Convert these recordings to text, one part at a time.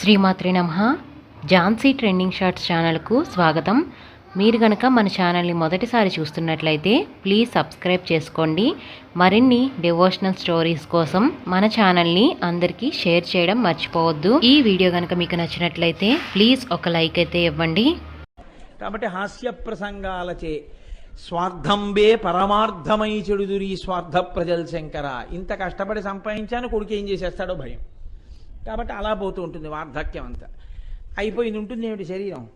శ్రీమాత్రి నమ. Jhansi trending shorts ఛానల్కు స్వాగతం. మీరు గనక మన ఛానల్ని మొదటిసారి చూస్తున్నట్లయితే ప్లీజ్ సబ్స్క్రైబ్ చేసుకోండి. మరిన్ని డివోషనల్ స్టోరీస్ కోసం మన ఛానల్ని అందరికీ షేర్ చేయడం మర్చిపోవద్దు. ఈ వీడియో కనుక మీకు నచ్చినట్లయితే ప్లీజ్ ఒక లైక్ అయితే ఇవ్వండి. కాబట్టి హాస్య ప్రసంగాలచే స్వార్థంబే పరమార్థమై చెడుదురి స్వార్థ ప్రజల్ శంకర ఇంత కష్టపడి సంపాదించాను కొడుకు ఏం చేసేస్తాడో భయం. కాబట్టి అలా పోతూ ఉంటుంది వార్ధక్యం అంతా. అయిపోయింది ఉంటుంది ఏమిటి శరీరం?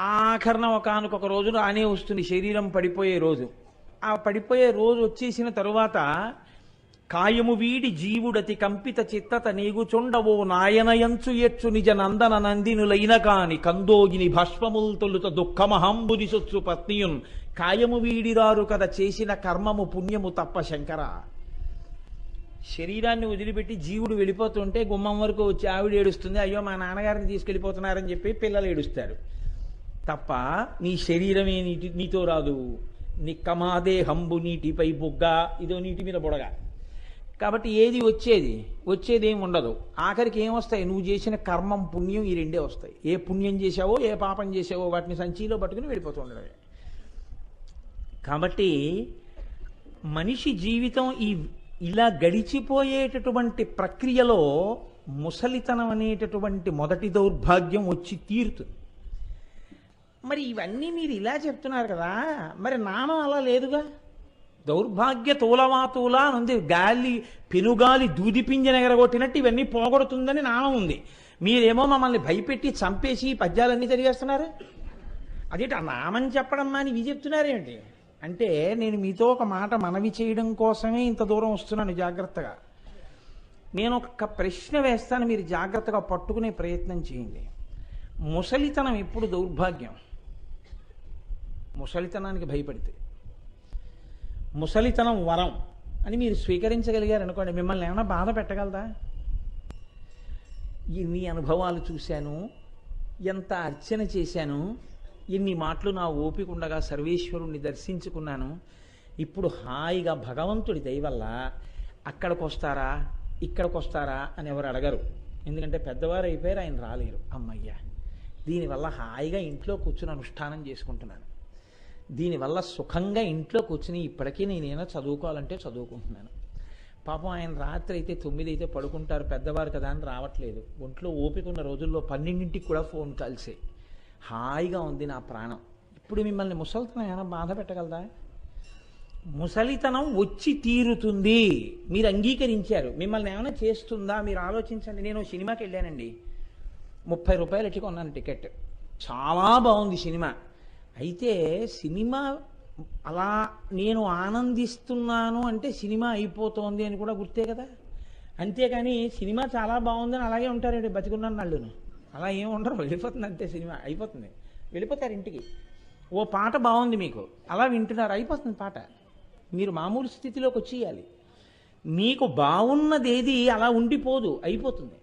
ఆఖరణ ఒకనొక రోజు రానే వస్తుంది శరీరం పడిపోయే రోజు. ఆ పడిపోయే రోజు వచ్చేసిన తరువాత కాయము వీడి జీవుడతి కంపిత చిత్తత నీగుచుండవో నాయనయంచు ఎచ్చు నిజ నందన నందినులైన కాని కందోగిని భస్మముల్ తొలుత దుఃఖమహంబుది సొచ్చు పత్నియున్. కాయము వీడిరారు కథ చేసిన కర్మము పుణ్యము తప్ప శంకర. శరీరాన్ని వదిలిపెట్టి జీవుడు వెళ్ళిపోతుంటే గుమ్మం వరకు వచ్చి ఆవిడ ఏడుస్తుంది అయ్యో మా నాన్నగారిని తీసుకెళ్ళిపోతున్నారని చెప్పి పిల్లలు ఏడుస్తారు. తప్ప నీ శరీరమే నీటి నీతో రాదు. నిక్కమాదే హంబు నీటిపై బుగ్గ. ఇదో నీటి మీద బుడగ. కాబట్టి ఏది వచ్చేది? వచ్చేది ఏమి ఉండదు. ఆఖరికి ఏం వస్తాయి? నువ్వు చేసిన కర్మం పుణ్యం ఈ రెండే వస్తాయి. ఏ పుణ్యం చేసావో ఏ పాపం చేసావో వాటిని సంచిలో పట్టుకుని వెళ్ళిపోతూ ఉండడమే. కాబట్టి మనిషి జీవితం ఈ ఇలా గడిచిపోయేటటువంటి ప్రక్రియలో ముసలితనం అనేటటువంటి మొదటి దౌర్భాగ్యం వచ్చి తీరుతుంది మరి ఇవన్నీ మీరు ఇలా చెప్తున్నారు కదా మరి నామం అలా లేదుగా? దౌర్భాగ్య తూలవాతూల అని ఉంది గాలి పెనుగాలి దూది పింజన ఎగరగొట్టినట్టు ఇవన్నీ పోగొడుతుందని నామం ఉంది. మీరేమో మమ్మల్ని భయపెట్టి చంపేసి పద్యాలన్నీ చదివేస్తున్నారు? అదేంటి ఆ నామం చెప్పడం అని ఇవి చెప్తున్నారేంటి? అంటే నేను మీతో ఒక మాట మనవి చేయడం కోసమే ఇంత దూరం వస్తున్నాను జాగ్రత్తగా. నేను ఒక ప్రశ్న వేస్తాను మీరు జాగ్రత్తగా పట్టుకునే ప్రయత్నం చేయండి. ముసలితనం ఎప్పుడు దౌర్భాగ్యం? ముసలితనానికి భయపడితే. ముసలితనం వరం అని మీరు స్వీకరించగలిగారు అనుకోండి మిమ్మల్ని ఏమైనా బాధ పెట్టగలదా? ఇన్ని అనుభవాలు చూశాను ఎంత అర్చన చేశాను ఇన్ని మాటలు నా ఓపిక ఉండగా సర్వేశ్వరుణ్ణి దర్శించుకున్నాను. ఇప్పుడు హాయిగా భగవంతుడి దయవల్ల అక్కడికి వస్తారా ఇక్కడికి వస్తారా అని ఎవరు అడగరు. ఎందుకంటే పెద్దవారు అయిపోయారు ఆయన రాలేరు. అమ్మయ్య దీనివల్ల హాయిగా ఇంట్లో కూర్చుని అనుష్ఠానం చేసుకుంటున్నాను. దీనివల్ల సుఖంగా ఇంట్లో కూర్చుని ఇప్పటికీ నేనేనా చదువుకోవాలంటే చదువుకుంటున్నాను. పాపం ఆయన రాత్రి అయితే తొమ్మిది అయితే పడుకుంటారు పెద్దవారు కదా అని రావట్లేదు. ఒంట్లో ఓపిక ఉన్న రోజుల్లో పన్నెండింటికి కూడా ఫోన్ కాల్సే. హాయిగా ఉంది నా ప్రాణం. ఇప్పుడు మిమ్మల్ని ముసలితనం ఏమైనా బాధ పెట్టగలదా? ముసలితనం వచ్చి తీరుతుంది. మీరు అంగీకరించారు. మిమ్మల్ని ఏమైనా చేస్తుందా? మీరు ఆలోచించండి. నేను సినిమాకి వెళ్ళానండి. ముప్పై రూపాయలు ఎట్టి కొన్నాను టికెట్. చాలా బాగుంది సినిమా. అయితే సినిమా అలా నేను ఆనందిస్తున్నాను అంటే సినిమా అయిపోతోంది అని కూడా గుర్తే కదా? అంతేకాని సినిమా చాలా బాగుందని అలాగే ఉంటారండి బతికున్నాను నళ్ళును అలా ఏం ఉండరు వెళ్ళిపోతుంది అంతే సినిమా అయిపోతుంది. వెళ్ళిపోతారు ఇంటికి. ఓ పాట బాగుంది మీకు అలా వింటున్నారు అయిపోతుంది పాట. మీరు మామూలు స్థితిలోకి వచ్చేయాలి. మీకు బాగున్నదేది అలా ఉండిపోదు అయిపోతుంది.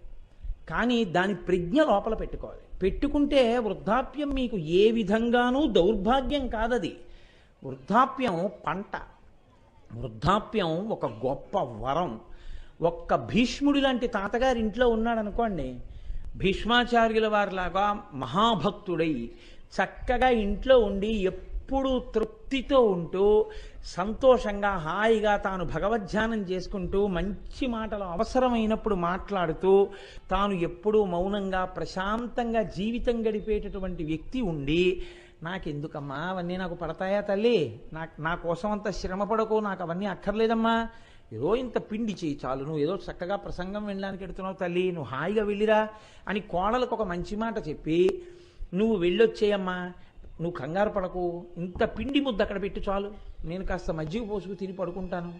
కానీ దాని ప్రజ్ఞ లోపల పెట్టుకోవాలి. పెట్టుకుంటే వృద్ధాప్యం మీకు ఏ విధంగానూ దౌర్భాగ్యం కాదది. వృద్ధాప్యం పంట. వృద్ధాప్యం ఒక గొప్ప వరం. ఒక్క భీష్ముడి లాంటి తాతగారి ఇంట్లో ఉన్నాడనుకోండి భీష్మాచార్యుల వారిలాగా మహాభక్తుడై చక్కగా ఇంట్లో ఉండి ఎప్పుడూ తృప్తితో ఉంటూ సంతోషంగా హాయిగా తాను భగవద్ధ్యానం చేసుకుంటూ మంచి మాటలు అవసరమైనప్పుడు మాట్లాడుతూ తాను ఎప్పుడూ మౌనంగా ప్రశాంతంగా జీవితం గడిపేటటువంటి వ్యక్తి ఉండి నాకెందుకమ్మా అవన్నీ నాకు పడతాయా తల్లి? నాకు నా కోసం అంత శ్రమ పడకు నాకు అవన్నీ అక్కర్లేదమ్మా. ఏదో ఇంత పిండి చేయి చాలు నువ్వు ఏదో చక్కగా ప్రసంగం వినడానికి ఎడుతున్నావు తల్లి నువ్వు హాయిగా వెళ్ళిరా అని కోడలకు ఒక మంచి మాట చెప్పి నువ్వు వెళ్ళొచ్చేయమ్మా నువ్వు కంగారు పడకు ఇంత పిండి ముద్ద అక్కడ పెట్టి చాలు. నేను కాస్త మజ్జిగ పోసుకు తిని పడుకుంటాను.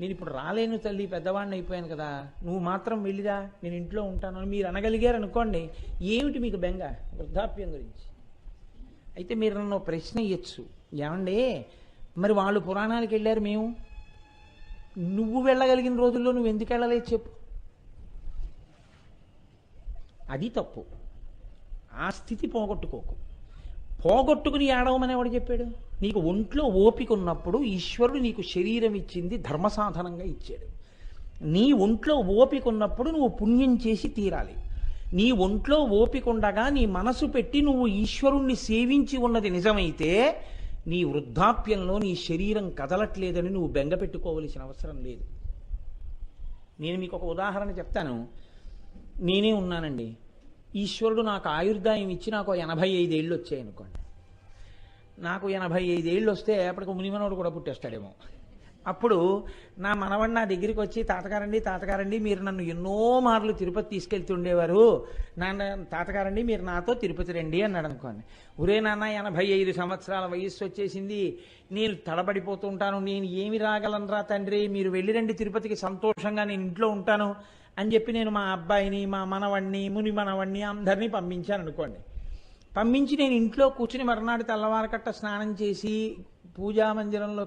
నేను ఇప్పుడు రాలేను తల్లి పెద్దవాడిని అయిపోయాను కదా. నువ్వు మాత్రం వెళ్ళిరా నేను ఇంట్లో ఉంటాను అని మీరు అనగలిగారు అనుకోండి ఏమిటి మీకు బెంగ? వృద్ధాప్యం గురించి. అయితే మీరు నన్ను ప్రశ్న ఇయ్యచ్చు. ఏమండి? మరి వాళ్ళు పురాణాలకు వెళ్ళారు మేము? నువ్వు వెళ్ళగలిగిన రోజుల్లో నువ్వు ఎందుకు వెళ్ళలేదు చెప్పు. అది తప్పు. ఆ స్థితి పోగొట్టుకోకు. పోగొట్టుకుని ఏడవమని ఎవడు చెప్పాడు? నీకు ఒంట్లో ఓపిక ఉన్నప్పుడు ఈశ్వరుడు నీకు శరీరం ఇచ్చింది ధర్మ సాధనంగా ఇచ్చాడు. నీ ఒంట్లో ఓపిక ఉన్నప్పుడు నువ్వు పుణ్యం చేసి తీరాలి. నీ ఒంట్లో ఓపిక ఉండగా నీ మనసు పెట్టి నువ్వు ఈశ్వరుణ్ణి సేవించి ఉన్నది నిజమైతే నీ వృద్ధాప్యంలో నీ శరీరం కదలట్లేదని నువ్వు బెంగ పెట్టుకోవలసిన అవసరం లేదు. నేను మీకు ఒక ఉదాహరణ చెప్తాను. నేనే ఉన్నానండి. ఈశ్వరుడు నాకు ఆయుర్దాయం ఇచ్చి నాకు ఎనభై ఐదేళ్ళు వచ్చాయి అనుకోండి నాకు ఎనభై ఐదేళ్ళు వస్తే అప్పటికి మునిమనోడు కూడా పుట్టేస్తాడేమో. అప్పుడు నా మనవడు నా దగ్గరికి వచ్చి తాతగారండి తాతగారండి మీరు నన్ను ఎన్నో మార్లు తిరుపతి తీసుకెళ్తుండేవారు నాన్న తాతగారండి మీరు నాతో తిరుపతి రండి అన్నాడు అనుకోండి. ఒరే నాన్న ఎనభై ఐదు సంవత్సరాల వయస్సు వచ్చేసింది. నేను తడబడిపోతుంటాను నేను ఏమి రాగలనరా తండ్రి? మీరు వెళ్ళిరండి తిరుపతికి సంతోషంగా నేను ఇంట్లో ఉంటాను అని చెప్పి నేను మా అబ్బాయిని మా మనవణ్ణి ముని మనవణ్ణి అందరినీ పంపించాను అనుకోండి. పంపించి నేను ఇంట్లో కూర్చుని మర్నాడు తెల్లవారకట్ట స్నానం చేసి పూజా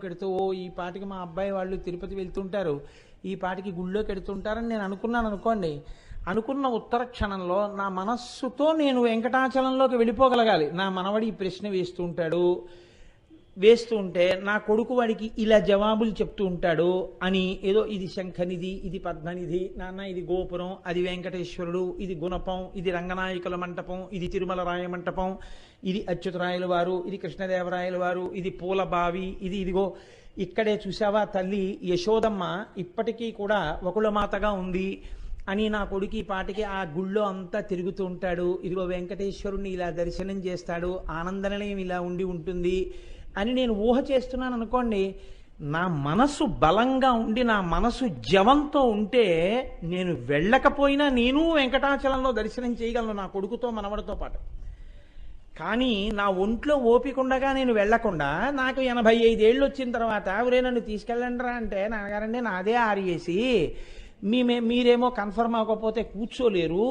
వెడుతూ ఓ ఈ పాటికి మా అబ్బాయి వాళ్ళు తిరుపతి వెళ్తుంటారు ఈ పాటికి గుళ్ళోకి వెడుతుంటారని నేను అనుకున్నాను అనుకోండి. అనుకున్న ఉత్తర క్షణంలో నా మనస్సుతో నేను వెంకటాచలంలోకి వెళ్ళిపోగలగాలి. నా మనవడి ఈ ప్రశ్న వేస్తుంటాడు వేస్తూ ఉంటే నా కొడుకు వాడికి ఇలా జవాబులు చెప్తూ ఉంటాడు అని ఏదో ఇది శంఖనిధి ఇది పద్మనిధి నాన్న ఇది గోపురం అది వెంకటేశ్వరుడు ఇది గుణపం ఇది రంగనాయకుల మంటపం ఇది తిరుమల రాయ మంటపం ఇది అచ్యుతరాయల వారు ఇది కృష్ణదేవరాయల వారు ఇది పూల బావి ఇది ఇదిగో. ఇక్కడే చూసావా తల్లి యశోదమ్మ ఇప్పటికీ కూడా ఒకళ్ళ మాతగా ఉంది అని నా కొడుకు ఈ పాటికి ఆ గుళ్ళో అంతా తిరుగుతూ ఉంటాడు. ఇదిగో వెంకటేశ్వరుణ్ణి ఇలా దర్శనం చేస్తాడు. ఆనందనిలయం ఇలా ఉండి ఉంటుంది. అని నేను ఊహ చేస్తున్నాను అనుకోండి నా మనసు బలంగా ఉండి నా మనసు జవంతో ఉంటే నేను వెళ్ళకపోయినా నేను వెంకటాచలంలో దర్శనం చేయగలను నా కొడుకుతో మనవడితో పాటు. కానీ నా ఒంట్లో ఓపికండగా నేను వెళ్ళకుండా నాకు ఎనభై ఐదేళ్ళు వచ్చిన తర్వాత ఎవరే నన్ను తీసుకెళ్ళండిరా అంటే నాన్నగారండి నాదే ఆర్ఏసి మీమే మీరేమో కన్ఫర్మ్ అవ్వకపోతే కూర్చోలేరు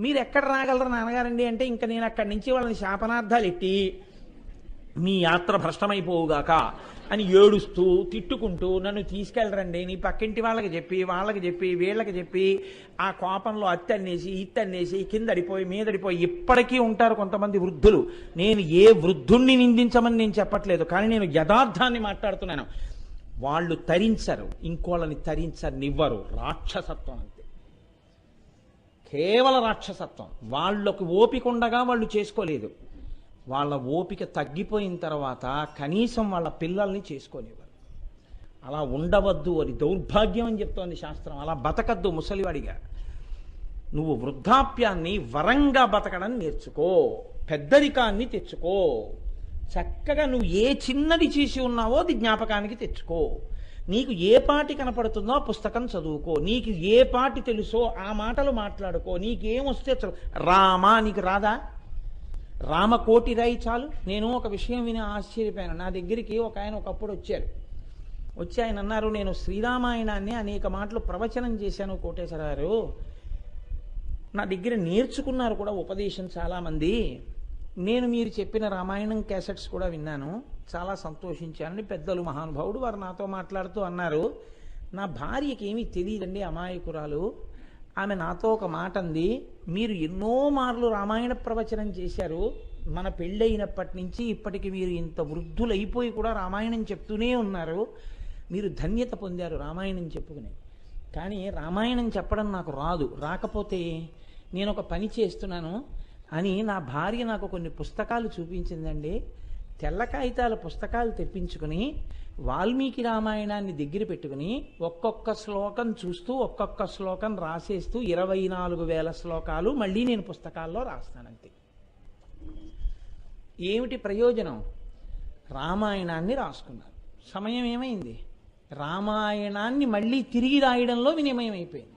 మీరు ఎక్కడ రాగలరు నాన్నగారండి అంటే ఇంకా నేను అక్కడి నుంచి వాళ్ళని శాపనార్థాలు ఎట్టి మీ యాత్ర భ్రష్టమైపోవుగాక అని ఏడుస్తూ తిట్టుకుంటూ నన్ను తీసుకెళ్ళరండి నీ పక్కింటి వాళ్ళకి చెప్పి వాళ్ళకి చెప్పి వీళ్ళకి చెప్పి ఆ కోపంలో అత్తన్నేసి ఇత్తన్నేసి కిందడిపోయి మీదడిపోయి ఇప్పటికీ ఉంటారు కొంతమంది వృద్ధులు. నేను ఏ వృద్ధుణ్ణి నిందించమని నేను చెప్పట్లేదు కానీ నేను యథార్థాన్ని మాట్లాడుతున్నాను. వాళ్ళు తరించరు ఇంకోళ్ళని తరించనివ్వరు. రాక్షసత్వం అంతే. కేవల రాక్షసత్వం. వాళ్ళకు ఓపిక ఉండగా వాళ్ళు చేసుకోలేదు. వాళ్ళ ఓపిక తగ్గిపోయిన తర్వాత కనీసం వాళ్ళ పిల్లల్ని చేసుకోనివ్వరు. అలా ఉండవద్దు అది దౌర్భాగ్యం అని చెప్తోంది శాస్త్రం. అలా బతకద్దు ముసలివాడిగా. నువ్వు వృద్ధాప్యాన్ని వరంగా బతకడం నేర్చుకో పెద్దరికాన్ని తెచ్చుకో. చక్కగా నువ్వు ఏ చిన్నది చేసి ఉన్నావో అది జ్ఞాపకానికి తెచ్చుకో. నీకు ఏ పాటి కనపడుతుందో ఆ పుస్తకం చదువుకో. నీకు ఏ పాటి తెలుసో ఆ మాటలు మాట్లాడుకో. నీకేమొస్తే వస్తే రామా నీకు రాదా? రామకోటి రాయి చాలు. నేను ఒక విషయం విని ఆశ్చర్యపోయాను. నా దగ్గరికి ఒక ఆయన ఒకప్పుడు వచ్చారు వచ్చి ఆయన అన్నారు నేను శ్రీరామాయణాన్ని అనేక మాటలు ప్రవచనం చేశాను కోటేశ్వర గారు. నా దగ్గర నేర్చుకున్నారు కూడా ఉపదేశం చాలామంది. నేను మీరు చెప్పిన రామాయణం క్యాసెట్స్ కూడా విన్నాను. చాలా సంతోషించానని పెద్దలు మహానుభావుడు వారు నాతో మాట్లాడుతూ అన్నారు. నా భార్యకి ఏమీ తెలియదండి అమాయకురాలు. ఆమె నాతో ఒక మాట అంది. మీరు ఎన్నో మార్లు రామాయణ ప్రవచనం చేశారు. మన పెళ్ళైనప్పటి నుంచి ఇప్పటికి మీరు ఇంత వృద్ధులైపోయి కూడా రామాయణం చెప్తూనే ఉన్నారు. మీరు ధన్యత పొందారు రామాయణం చెప్పుకుని. కానీ రామాయణం చెప్పడం నాకు రాదు. రాకపోతే నేను ఒక పని చేస్తున్నాను అని నా భార్య నాకు కొన్ని పుస్తకాలు చూపించిందండి. తెల్ల కాగితాల పుస్తకాలు తెప్పించుకుని వాల్మీకి రామాయణాన్ని దగ్గర పెట్టుకుని ఒక్కొక్క శ్లోకం చూస్తూ ఒక్కొక్క శ్లోకం రాసేస్తూ ఇరవై నాలుగు వేల శ్లోకాలు మళ్ళీ నేను పుస్తకాల్లో రాస్తానంతే. ఏమిటి ప్రయోజనం? రామాయణాన్ని రాసుకున్నారు. సమయం ఏమైంది? రామాయణాన్ని మళ్ళీ తిరిగి రాయడంలో వినిమయం అయిపోయింది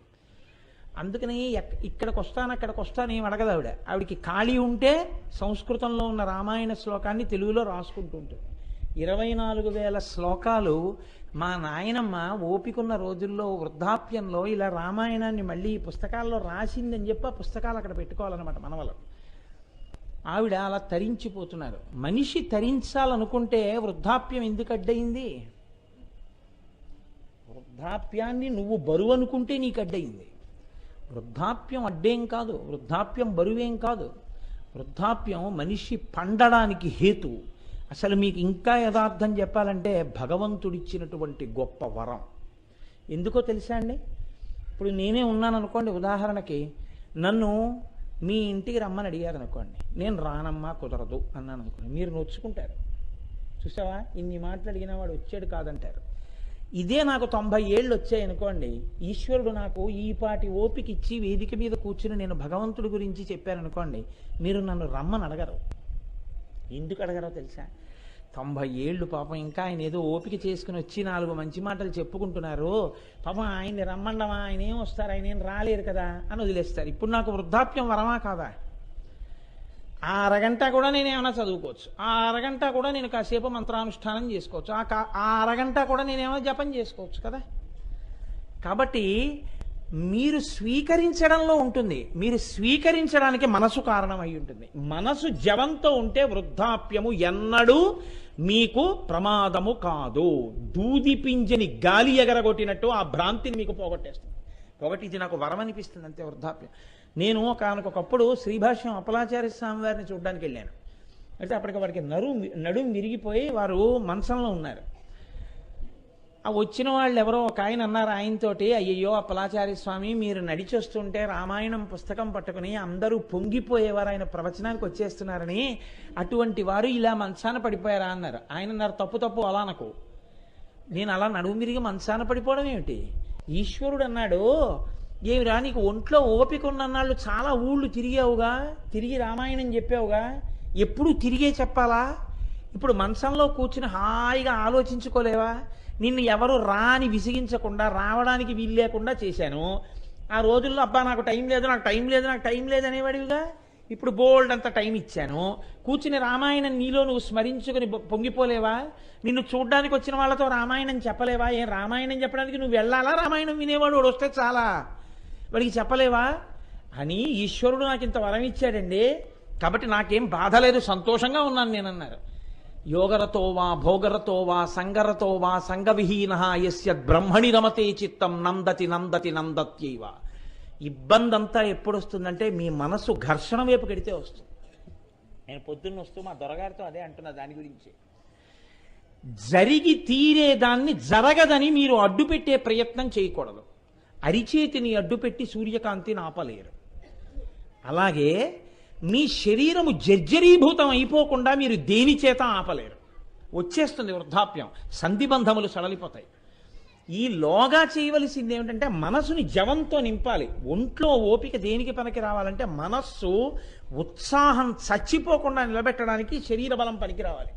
అందుకని ఎక్- ఇక్కడికి వస్తాను అక్కడికి వస్తాను ఏం అడగదు ఆవిడ. ఆవిడికి ఖాళీ ఉంటే సంస్కృతంలో ఉన్న రామాయణ శ్లోకాన్ని తెలుగులో రాసుకుంటూ ఉంటుంది. ఇరవై నాలుగు వేల శ్లోకాలు మా నాయనమ్మ ఓపికన్న రోజుల్లో వృద్ధాప్యంలో ఇలా రామాయణాన్ని మళ్ళీ ఈ పుస్తకాల్లో రాసిందని చెప్పి ఆ పుస్తకాలు అక్కడ పెట్టుకోవాలన్నమాట మనవలు ఆవిడ అలా తరించిపోతున్నారు. మనిషి తరించాలనుకుంటే వృద్ధాప్యం ఎందుకు అడ్డయింది? వృద్ధాప్యాన్ని నువ్వు బరువు అనుకుంటే నీకు అడ్డయింది. వృద్ధాప్యం అడ్డేం కాదు. వృద్ధాప్యం బరువేం కాదు. వృద్ధాప్యం మనిషి పండడానికి హేతువు. అసలు మీకు ఇంకా యథార్థం చెప్పాలంటే భగవంతుడిచ్చినటువంటి గొప్ప వరం. ఎందుకో తెలుసా అండి? ఇప్పుడు నేనే ఉన్నాను అనుకోండి ఉదాహరణకి నన్ను మీ ఇంటికి రమ్మని అడిగారు అనుకోండి నేను రానమ్మా కుదరదు అన్నాను అనుకోండి మీరు నొచ్చుకుంటారు. చూసావా? ఇన్ని మాటలు అడిగిన వాడు వచ్చాడు కాదంటారు. ఇదే నాకు తొంభై ఏళ్ళు వచ్చాయి అనుకోండి ఈశ్వరుడు నాకు ఈ పాటి ఓపిక ఇచ్చి వేదిక మీద కూర్చుని నేను భగవంతుడి గురించి చెప్పాననుకోండి మీరు నన్ను రమ్మని అడగరు. ఎందుకు అడగరో తెలుసా? తొంభై ఏళ్ళు పాపం ఇంకా ఆయన ఏదో ఓపిక చేసుకుని వచ్చి నాలుగు మంచి మాటలు చెప్పుకుంటున్నారు. పాపం ఆయన్ని రమ్మండమా? ఆయన ఏం వస్తారు? ఆయన ఏం రాలేరు కదా అని వదిలేస్తారు. ఇప్పుడు నాకు వృద్ధాప్యం వరమా కాదా? ఆ అరగంట కూడా నేను ఏమైనా చదువుకోవచ్చు. ఆ అరగంట కూడా నేను కాసేపు మంత్రానుష్ఠానం చేసుకోవచ్చు. ఆ కా- ఆ అరగంట కూడా నేనేమైనా జపం చేసుకోవచ్చు కదా? కాబట్టి మీరు స్వీకరించడంలో ఉంటుంది. మీరు స్వీకరించడానికి మనసు కారణమై ఉంటుంది. మనసు జవంతో ఉంటే వృద్ధాప్యము ఎన్నడూ మీకు ప్రమాదము కాదు. దూది పింజని గాలి ఎగరగొట్టినట్టు ఆ భ్రాంతిని మీకు పోగొట్టేస్తుంది. ఒకటి ఇది నాకు వరం అనిపిస్తుంది అంతే వృద్ధాప్యం. నేను ఒకనకొకప్పుడు శ్రీభాష్యం అపలాచార్య స్వామి వారిని చూడడానికి వెళ్ళాను అయితే అప్పటికి వారికి నరు నడుం విరిగిపోయి వారు మంచంలో ఉన్నారు. ఆ వచ్చిన వాళ్ళు ఎవరో ఒక ఆయన అన్నారు ఆయనతోటి అయ్యయ్యో అప్పలాచార్య స్వామి మీరు నడిచొస్తుంటే రామాయణం పుస్తకం పట్టుకుని అందరూ పొంగిపోయేవారు ఆయన ప్రవచనానికి వచ్చేస్తున్నారని అటువంటి వారు ఇలా మంచాన పడిపోయారా అన్నారు. ఆయన అన్నారు తప్పు తప్పు అలా నాకు నేను అలా నడుము విరిగి మంచాన పడిపోవడం ఏమిటి? ఈశ్వరుడు అన్నాడు ఏమిరా నీకు ఒంట్లో ఓపిక ఉన్నన్నాళ్ళు చాలా ఊళ్ళు తిరిగావుగా తిరిగి రామాయణం చెప్పావుగా ఎప్పుడు తిరిగే చెప్పాలా? ఇప్పుడు మంచంలో కూర్చుని హాయిగా ఆలోచించుకోలేవా? నిన్ను ఎవరు రాని విసిగించకుండా రావడానికి వీలు లేకుండా చేశాను. ఆ రోజుల్లో అబ్బా నాకు టైం లేదు నాకు టైం లేదు నాకు టైం లేదు అనేవాడివిగా? ఇప్పుడు బోల్డ్ అంత టైం ఇచ్చాను. కూర్చుని రామాయణం నీలో నువ్వు స్మరించుకుని పొంగిపోలేవా? నిన్ను చూడ్డానికి వచ్చిన వాళ్ళతో రామాయణం చెప్పలేవా? ఏం రామాయణం చెప్పడానికి నువ్వు వెళ్ళాలా? రామాయణం వినేవాడు వాడు వస్తే చాలా. వాడికి చెప్పలేవా? అని ఈశ్వరుడు నాకు ఇంత వరం ఇచ్చాడండి. కాబట్టి నాకేం బాధ లేదు సంతోషంగా ఉన్నాను నేను అన్నారు యోగరతో వా భోగరతో వా సంగరతో వా సంగవిహీన యస్య బ్రహ్మణి రమతే చిత్తం నందతి నందతి నందత్యైవ. ఇబ్బంది అంతా ఎప్పుడు వస్తుందంటే మీ మనసు ఘర్షణ వైపు కడితే వస్తుంది. నేను పొద్దున్న వస్తూ మా దొరగారితో అదే అంటున్నా దాని గురించి. జరిగి తీరేదాన్ని జరగదని మీరు అడ్డుపెట్టే ప్రయత్నం చేయకూడదు. అరిచేతిని అడ్డుపెట్టి సూర్యకాంతిని ఆపలేరు. అలాగే మీ శరీరము జర్జరీభూతం అయిపోకుండా మీరు దేని చేత ఆపలేరు. వచ్చేస్తుంది వృద్ధాప్యం. సంధిబంధములు సడలిపోతాయి. ఈ లోగా చేయవలసింది ఏమిటంటే మనసుని జవంతో నింపాలి. ఒంట్లో ఓపిక దేనికి పనికి రావాలంటే మనస్సు ఉత్సాహం చచ్చిపోకుండా నిలబెట్టడానికి శరీర బలం పనికి రావాలి.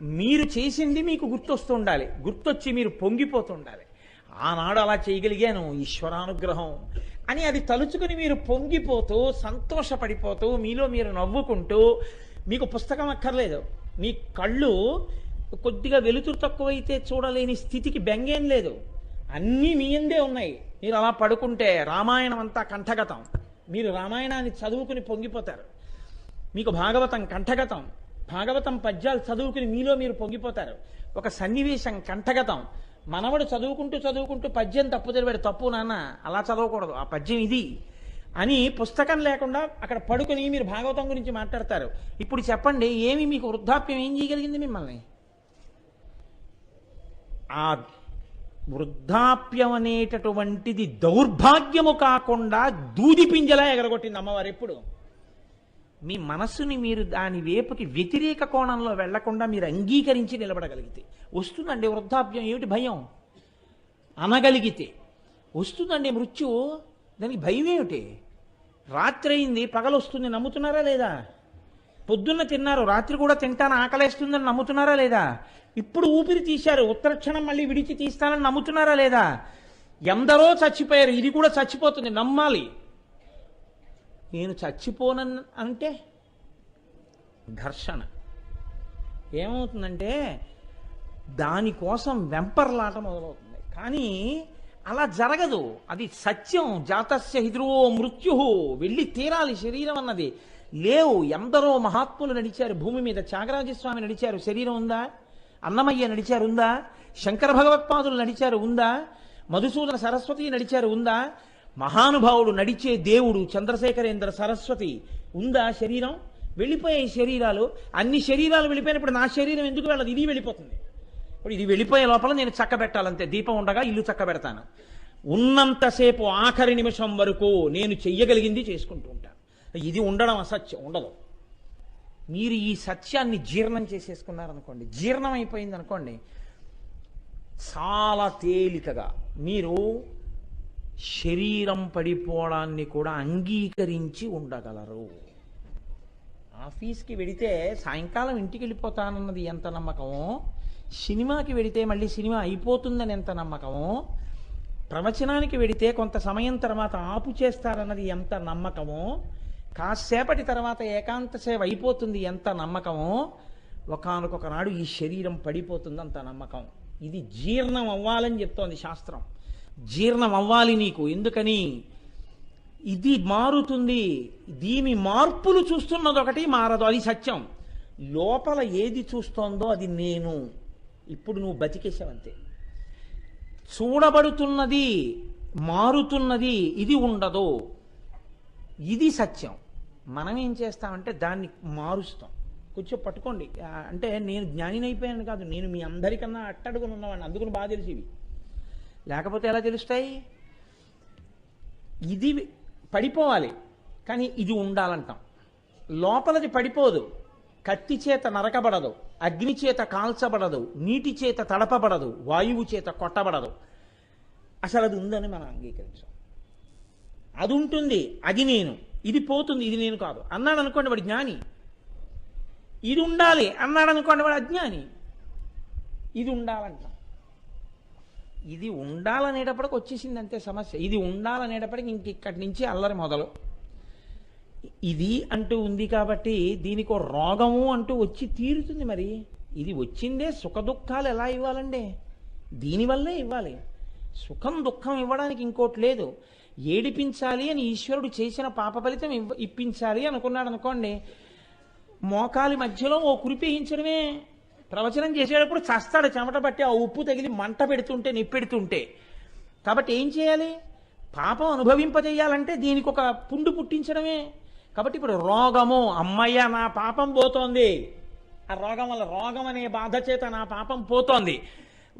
మీరు చేసింది మీకు గుర్తొస్తూ ఉండాలి. గుర్తొచ్చి మీరు పొంగిపోతూ ఉండాలి. ఆనాడు అలా చేయగలిగాను ఈశ్వరానుగ్రహం. అని అది తలుచుకుని మీరు పొంగిపోతూ సంతోషపడిపోతూ మీలో మీరు నవ్వుకుంటూ మీకు పుస్తకం అక్కర్లేదు. మీ కళ్ళు కొద్దిగా వెలుతురు తక్కువైతే చూడలేని స్థితికి బెంగేం లేదు. అన్నీ మీ ఉన్నాయి. మీరు అలా పడుకుంటే రామాయణం అంతా కంఠగతం. మీరు రామాయణాన్ని చదువుకుని పొంగిపోతారు. మీకు భాగవతం కంఠగతం. భాగవతం పద్యాలు చదువుకుని మీలో మీరు పొంగిపోతారు. ఒక సన్నివేశం కంఠగతం. మనవడు చదువుకుంటూ చదువుకుంటూ పద్యం తప్పు తెలివాడు తప్పు నాన్న అలా చదవకూడదు ఆ పద్యం ఇది అని పుస్తకం లేకుండా అక్కడ పడుకుని మీరు భాగవతం గురించి మాట్లాడతారు. ఇప్పుడు చెప్పండి ఏమి మీకు వృద్ధాప్యం ఏం చేయగలిగింది మిమ్మల్ని? ఆ వృద్ధాప్యం అనేటటువంటిది దౌర్భాగ్యము కాకుండా దూది పింజలా ఎగరగొట్టింది అమ్మవారు ఎప్పుడు? మీ మనస్సుని మీరు దాని వేపుకి వ్యతిరేక కోణంలో వెళ్ళకుండా మీరు అంగీకరించి నిలబడగలిగితే. వస్తుందండి వృద్ధాప్యం ఏమిటి భయం? అనగలిగితే. వస్తుందండి మృత్యువు దానికి భయం ఏమిటి? రాత్రి అయింది పగలు వస్తుంది నమ్ముతున్నారా లేదా? పొద్దున్న తిన్నారు రాత్రి కూడా తింటాను ఆకలేస్తుందని నమ్ముతున్నారా లేదా? ఇప్పుడు ఊపిరి తీశారు ఉత్తరక్షణం మళ్ళీ విడిచి తీస్తానని నమ్ముతున్నారా లేదా? ఎందరో చచ్చిపోయారు ఇది కూడా చచ్చిపోతుంది నమ్మాలి. నేను చచ్చిపోనన్ అంటే ఘర్షణ. ఏమవుతుందంటే దానికోసం వెంపర్లాట మొదలవుతుంది. కానీ అలా జరగదు. అది సత్యం. జాతస్య హిద్రువో మృత్యు. వెళ్ళి తీరాలి శరీరం అన్నది. లేవు. ఎందరో మహాత్ములు నడిచారు. భూమి మీద త్యాగరాజస్వామి నడిచారు. శరీరం ఉందా? అన్నమయ్య నడిచారు. ఉందా? శంకర భగవత్పాదులు నడిచారు. ఉందా? మధుసూదన సరస్వతి నడిచారు. ఉందా? మహానుభావుడు నడిచే దేవుడు చంద్రశేఖరేంద్ర సరస్వతి ఉందా శరీరం? వెళ్ళిపోయాయి శరీరాలు అన్ని శరీరాలు వెళ్ళిపోయినప్పుడు నా శరీరం ఎందుకు వెళ్ళదు? ఇది వెళ్ళిపోతుంది. ఇప్పుడు ఇది వెళ్ళిపోయే లోపల నేను చక్కబెట్టాలంతే. దీపం ఉండగా ఇల్లు చక్కబెడతాను. ఉన్నంతసేపు ఆఖరి నిమిషం వరకు నేను చెయ్యగలిగింది చేసుకుంటూ ఉంటాను. ఇది ఉండడం అసత్యం ఉండదు. మీరు ఈ సత్యాన్ని జీర్ణం చేసేసుకున్నారనుకోండి జీర్ణం అయిపోయింది అనుకోండి చాలా తేలికగా మీరు శరీరం పడిపోవడాన్ని కూడా అంగీకరించి ఉండగలరు. ఆఫీస్కి వెడితే సాయంకాలం ఇంటికి వెళ్ళిపోతానన్నది ఎంత నమ్మకమో సినిమాకి వెడితే మళ్ళీ సినిమా అయిపోతుందని ఎంత నమ్మకమో ప్రవచనానికి వెడితే కొంత సమయం తర్వాత ఆపు చేస్తారన్నది ఎంత నమ్మకమో కాసేపటి తర్వాత ఏకాంత సేవ అయిపోతుంది ఎంత నమ్మకమో ఒకనొక నాడు ఈ శరీరం పడిపోతుంది అంత నమ్మకం. ఇది జీర్ణం అవ్వాలని చెప్తోంది శాస్త్రం. జీర్ణం అవ్వాలి నీకు. ఎందుకని? ఇది మారుతుంది. దీని మార్పులు చూస్తున్నది ఒకటి మారదు. అది సత్యం. లోపల ఏది చూస్తోందో అది నేను. ఇప్పుడు నువ్వు బతికేసావంతే చూడబడుతున్నది మారుతున్నది ఇది ఉండదు. ఇది సత్యం. మనం ఏం చేస్తామంటే దాన్ని మారుస్తాం. కొంచెం పట్టుకోండి. అంటే నేను జ్ఞానినైపోయాను కాదు. నేను మీ అందరికన్నా అట్టడుగున ఉన్నవాడిని అందుకుని బాగా తెలిసి లేకపోతే ఎలా తెలుస్తాయి? ఇది పడిపోవాలి. కానీ ఇది ఉండాలంటాం. లోపలది పడిపోదు. కత్తి చేత నరకబడదు. అగ్ని చేత కాల్చబడదు. నీటి చేత తడపబడదు. వాయువు చేత కొట్టబడదు. అసలు అది ఉందని మనం అంగీకరించాం. అది ఉంటుంది. అది నేను. ఇది పోతుంది. ఇది నేను కాదు. అన్నాడు అనుకోండి వాడు జ్ఞాని. ఇది ఉండాలి. అన్నాడు అనుకోండి వాడు అజ్ఞాని. ఇది ఉండాలంటాం. ఇది ఉండాలనేటప్పటికి వచ్చేసింది అంతే సమస్య. ఇది ఉండాలనేటప్పటికి ఇంక ఇక్కడి నుంచి అల్లరి మొదలు. ఇది అంటూ ఉంది కాబట్టి దీనికి రోగము అంటూ వచ్చి తీరుతుంది మరి. ఇది వచ్చిందే సుఖ దుఃఖాలు ఎలా ఇవ్వాలండి? దీనివల్లే ఇవ్వాలి. సుఖం దుఃఖం ఇవ్వడానికి ఇంకోటి లేదు. ఏడిపించాలి అని ఈశ్వరుడు చేసిన పాప ఫలితం ఇవ్వ- ఇప్పించాలి అనుకున్నాడు అనుకోండి మోకాలి మధ్యలో ఓ కురిపేయించడమే ప్రవచనం చేసేటప్పుడు చస్తాడు చెమట పట్టి ఆ ఉప్పు తగిలి మంట పెడుతుంటే నిప్పెడుతుంటే. కాబట్టి ఏం చేయాలి? పాపం అనుభవింపజేయాలంటే దీనికి ఒక పుండు పుట్టించడమే. కాబట్టి ఇప్పుడు రోగము అమ్మయ్య నా పాపం పోతోంది. ఆ రోగం వల్ల రోగం అనే బాధ చేత నా పాపం పోతోంది.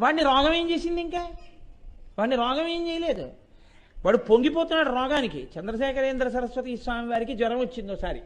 వాడిని రోగం ఏం చేసింది ఇంకా? వాడిని రోగం ఏం చేయలేదు. వాడు పొంగిపోతున్నాడు రోగానికి. చంద్రశేఖరేంద్ర సరస్వతి స్వామి వారికి జ్వరం వచ్చింది ఒకసారి.